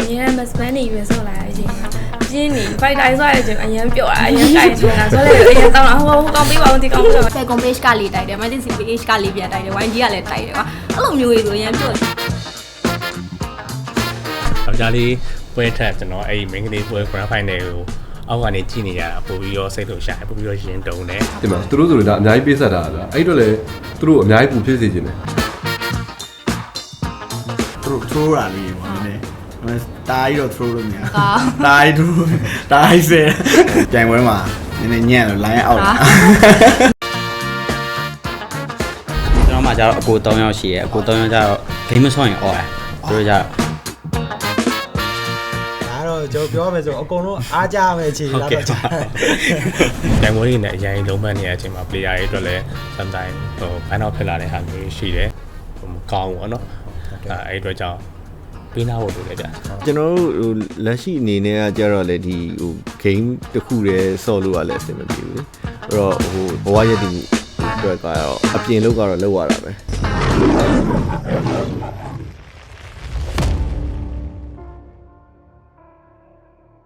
အရင်ကမစပန်နေရွယ်ဆော့လာတဲ့အချိန်မှာပြင်းနေ fight တိုင်းဆော့ရတဲ့အချိန်အရင်ပြော့တာအရင်ကြိုက်နေတာဆော့လိုက်အရင်တောင်းတာဟိုဟိုကောင်ပေးပါဦးဒီကောင်ပြောဖဲကွန် page ကလေးတိုက်တယ် Magic page ကလေးပြန်တိုက်တယ် YG ကလည်းတိုက်တယ်ကွာအဲ့လိုမျိုးကြီးဆိုရင်ပြော့ယောက်ျားလေးပွဲထက်ကျွန်တော်အဲ့ဒီ main ကလေးပွဲ grand final ကိုအောက်ကနေကြည့်နေရတာပို့ပြီးတော့စိတ်လှုပ်ရှားပို့ပြီးတော့ရင်တုံတယ်ဒီမှာသူတို့ဆိုရင်ဒါအများကြီးပေးဆက်တာဗျာအဲ့တော့လေသူတို့အများကြီးပူဖြစ်စေခြင်းတယ် throw throw တာလေးပေါ့နည်းနည်း တားကြီးတော့ throw လို့မရတားကြီး throw တားကြီးဆယ်ပြိုင်ပွဲမှာနည်းနည်းညံ့လို့ line out လာကျွန်တော်မှကျတော့အကို3ယောက်ရှိရဲအကို3ယောက်ကျတော့ဂိမ်းမဆော့ရင်အော်တယ်သူတို့ကျတော့ဒါတော့ကျွန်တော်ပြောမယ်ဆိုအကုန်လုံးအားကြမယ်အခြေဟုတ်လာကဲ့တော့ပါတန်ငွေတွေနဲ့အရင်လုံးမနေတဲ့အချိန်မှာ player တွေအတွက်လည်း sometimes ဟိုဘန်တော့ဖြစ်လာတဲ့ဟာမျိုးရှိတယ်ဟိုမကောင်းဘူးပေါ့နော်အဲအဲ့အတွက်ကြောင့် ပေးနာဖို့လိုတယ်ကြာကျွန်တော်တို့ဟိုလက်ရှိအနေနဲ့ကကြတော့လေဒီဟို game တစ်ခုတည်းဆော့လို့ရလဲအဆင်မပြေဘူးလေအဲ့တော့ဟိုဘဝရည်တည်အတွက်ကတော့အပြင်လောက်ကတော့လောက်ရတာပဲ